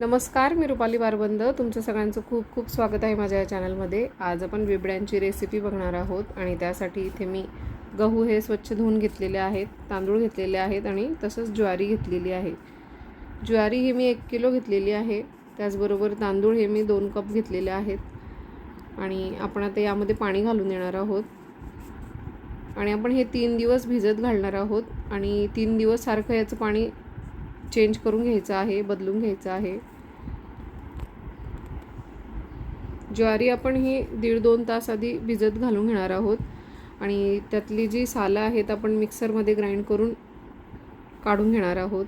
नमस्कार मी रुपाली बारबंद. तुमचं सगळ्यांचं खूप खूप स्वागत आहे माझ्या या चॅनलमध्ये. आज आपण बिबड्यांची रेसिपी बघणार आहोत आणि त्यासाठी इथे मी गहू हे स्वच्छ धुवून घेतलेले आहेत तांदूळ घेतलेले आहेत आणि तसंच ज्वारी घेतलेली आहे. ज्वारी ही मी एक किलो घेतलेली आहे. त्याचबरोबर तांदूळ हे मी दोन कप घेतलेले आहेत. आणि आपण आता यामध्ये पाणी घालून देणार आहोत. आणि आपण हे तीन दिवस भिजत घालणार आहोत आणि तीन दिवस सारखं याचं पाणी चेंज करून घ्यायचं आहे बदलून घ्यायचं आहे. ज्वारी आपण ही दीड दोन तास आधी भिजत घालून घेणार आहोत. आणि त्यातली जी सालं आहेत आपण मिक्सरमध्ये ग्राइंड करून काढून घेणार आहोत.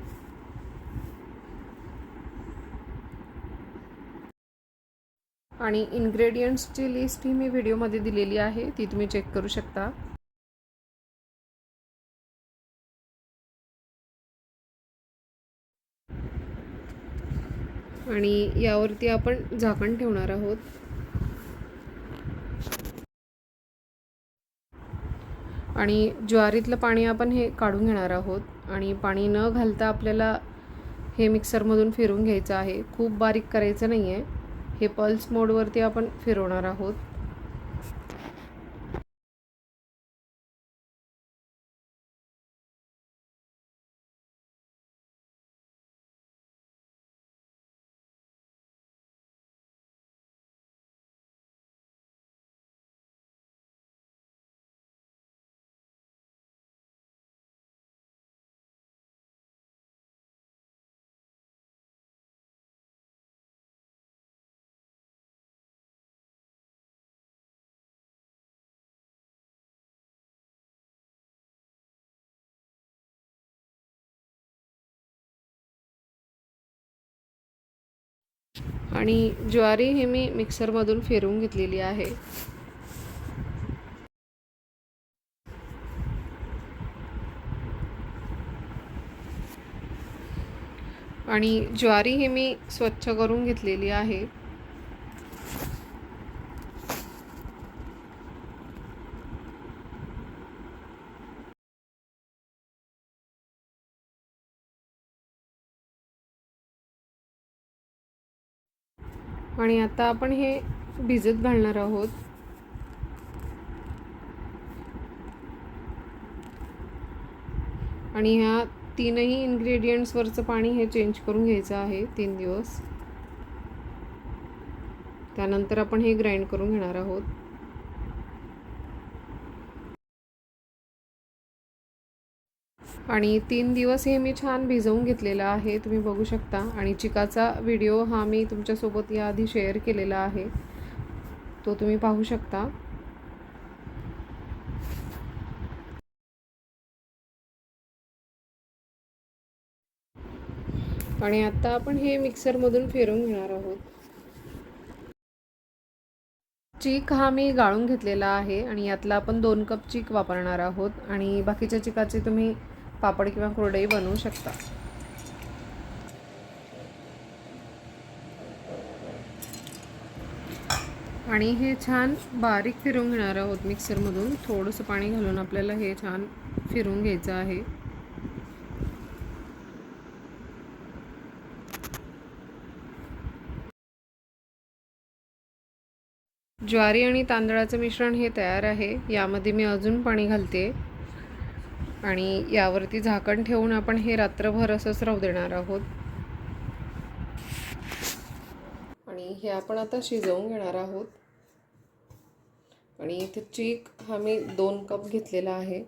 आणि इन्ग्रेडियंट्सची लिस्ट ही मी व्हिडिओमध्ये दिलेली आहे ती तुम्ही चेक करू शकता. आणि यावरती आपण झाकण ठेवणार आहोत. आणि ज्वारीतलं पाणी आपण हे काढून घेणार आहोत. आणि पाणी न घालता आपल्याला हे मिक्सरमधून फिरून घ्यायचं आहे. खूप बारीक करायचं नाही आहे हे पल्स मोडवरती आपण फिरवणार आहोत. आणि ज्वारी ही मी मिक्सरमधून फिरवून घेतलेली आहे. आणि ज्वारी ही मी स्वच्छ करून घेतलेली आहे. आणि आता आपण हे भिजत घालणार आहोत. आणि ह्या तीनही इन्ग्रेडियंट्सवरचं पाणी हे चेंज करून घ्यायचं आहे तीन दिवस. त्यानंतर आपण हे ग्राइंड करून घेणार आहोत. आणि तीन दिवस हे मी छान भिजवून घेतलेलं आहे तुम्ही बघू शकता. आणि चिकाचा व्हिडिओ हा मी तुमच्यासोबत याआधी शेअर केलेला आहे. तो तुम्ही पाहू शकता. आणि आता आपण हे मिक्सरमधून फिरून घेणार आहोत. चीक हा मी गाळून घेतलेला आहे आणि यातला आपण दोन कप चीक वापरणार आहोत. आणि बाकीच्या चिकाचे तुम्ही पापड किंवा कुरडई बनवू शकता. आणि हे छान बारीक फिरून घेणार आहोत मिक्सरमधून. थोडंसं पाणी घालून आपल्याला हे छान फिरून घ्यायचं आहे. ज्वारी आणि तांदळाचं मिश्रण हे तयार आहे. यामध्ये मी अजून पाणी घालते. आणि यावरती झाकण ठेवून आपण हे रात्रभर असंच राहू देणार आहोत. आणि हे आपण आता शिजवून घेणार आहोत. आणि इथे चीक हा मी दोन कप घेतलेला आहे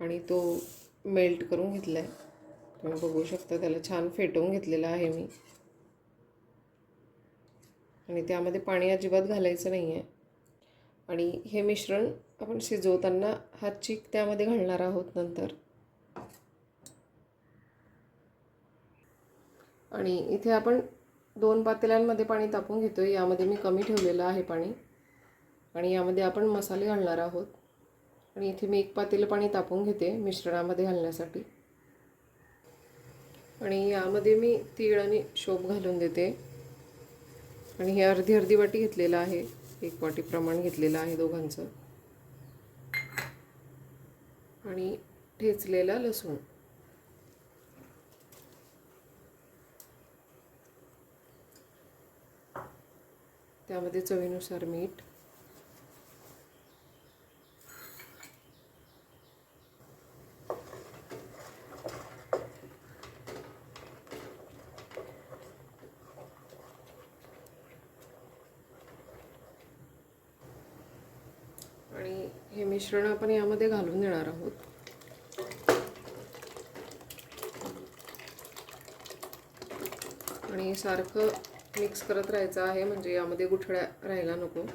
आणि तो मेल्ट करून घेतला आहे तुम्ही बघू शकता त्याला छान फेटवून घेतलेला आहे मी. आणि त्यामध्ये पाणी अजिबात घालायचं नाही आहे आणि हे मिश्रण आपण शिजवताना हा चीक त्यामध्ये घालणार आहोत नंतर. आणि इथे आपण दोन पातेल्यांमध्ये पाणी तापून घेतो आहे यामध्ये मी कमी ठेवलेलं आहे पाणी. आणि यामध्ये आपण मसाले घालणार आहोत. आणि इथे मी एक पातेलं पाणी तापून घेते मिश्रणामध्ये घालण्यासाठी. आणि यामध्ये मी तीळ आणि शोप घालून देते. आणि हे अर्धी अर्धी वाटी घेतलेलं आहे. एक वाटी प्रमाण घेतलेलं आहे दोघांचं. आणि ठेचलेला लसूण. त्यामध्ये चवीनुसार मीठ मिश्रण आपण यामध्ये घालून देणार आहोत. आणि सारखं मिक्स करत राहायचं आहे म्हणजे यामध्ये गुठळ्या राहायला नको.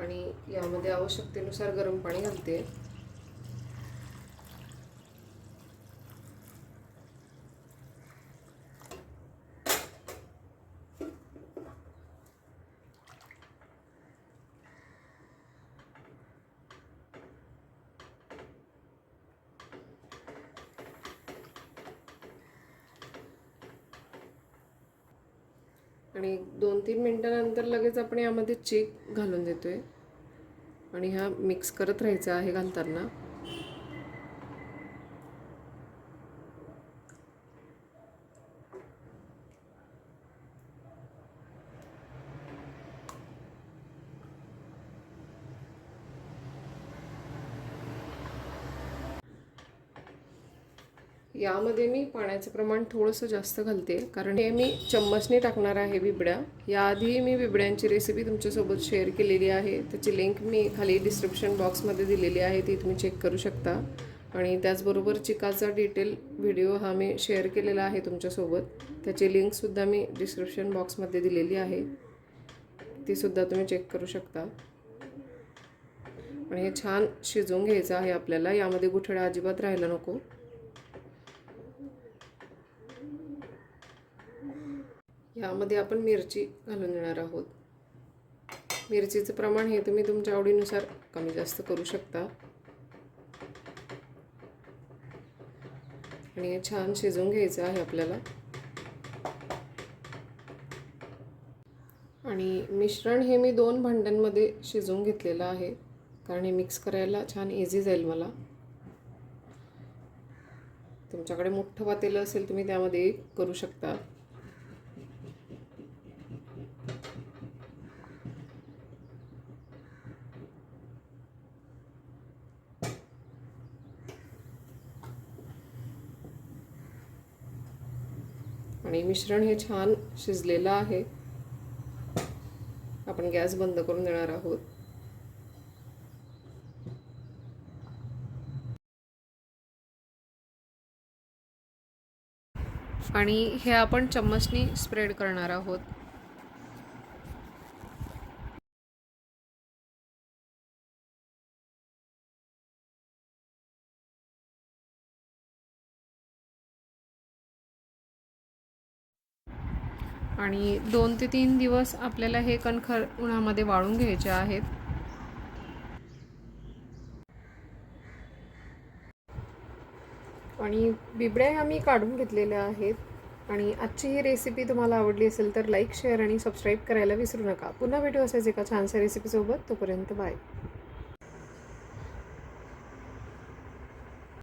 आणि यामध्ये आवश्यकतेनुसार गरम पाणी घालते. आणि दोन तीन मिनटानंतर लगेच आपण यामध्ये चीक घालून देतो आहे आणि हा मिक्स करत राहायचा आहे घालताना. यामध्ये मी पाण्याचं प्रमाण थोडंसं जास्त घालते. कारण हे मी चम्मचने टाकणार आहे बिबड्या. याआधी मी बिबड्यांची रेसिपी तुमच्यासोबत शेअर केलेली आहे. त्याची लिंक मी खाली डिस्क्रिप्शन बॉक्समध्ये दिलेली आहे. ती तुम्ही चेक करू शकता. आणि त्याचबरोबर चिकाचा डिटेल व्हिडिओ हा मी शेअर केलेला आहे तुमच्यासोबत. त्याची लिंकसुद्धा मी डिस्क्रिप्शन बॉक्समध्ये दिलेली आहे. तीसुद्धा तुम्ही चेक करू शकता. आणि हे छान शिजवून घ्यायचं आहे आपल्याला. यामध्ये गुठळा अजिबात राहायला नको. यामध्ये आपण मिरची घालून देणार आहोत. मिरचीचं प्रमाण हे तुम्ही तुमच्या आवडीनुसार कमी जास्त करू शकता. आणि हे छान शिजवून घ्यायचं आहे आपल्याला. आणि मिश्रण हे मी दोन भांड्यांमध्ये शिजवून घेतलेलं आहे कारण हे मिक्स करायला छान इझी जाईल मला. तुमच्याकडे मोठं पातेलं असेल तुम्ही त्यामध्ये करू शकता. आणि मिश्रण हे छान शिजलेलं आहे. आपण गॅस बंद करून देणार आहोत. आणि हे आपण चम्मचनी स्प्रेड करणार आहोत. आणि दोन ते तीन दिवस आपल्याला हे कणखर उन्हामध्ये वाळून घ्यायचे आहेत. आणि बिबड्या ह्या मी काढून घेतलेल्या आहेत. आणि आजची ही रेसिपी तुम्हाला आवडली असेल तर लाईक शेअर आणि सबस्क्राईब करायला विसरू नका. पुन्हा भेटू असायच एका छानशा रेसिपीसोबत तोपर्यंत बाय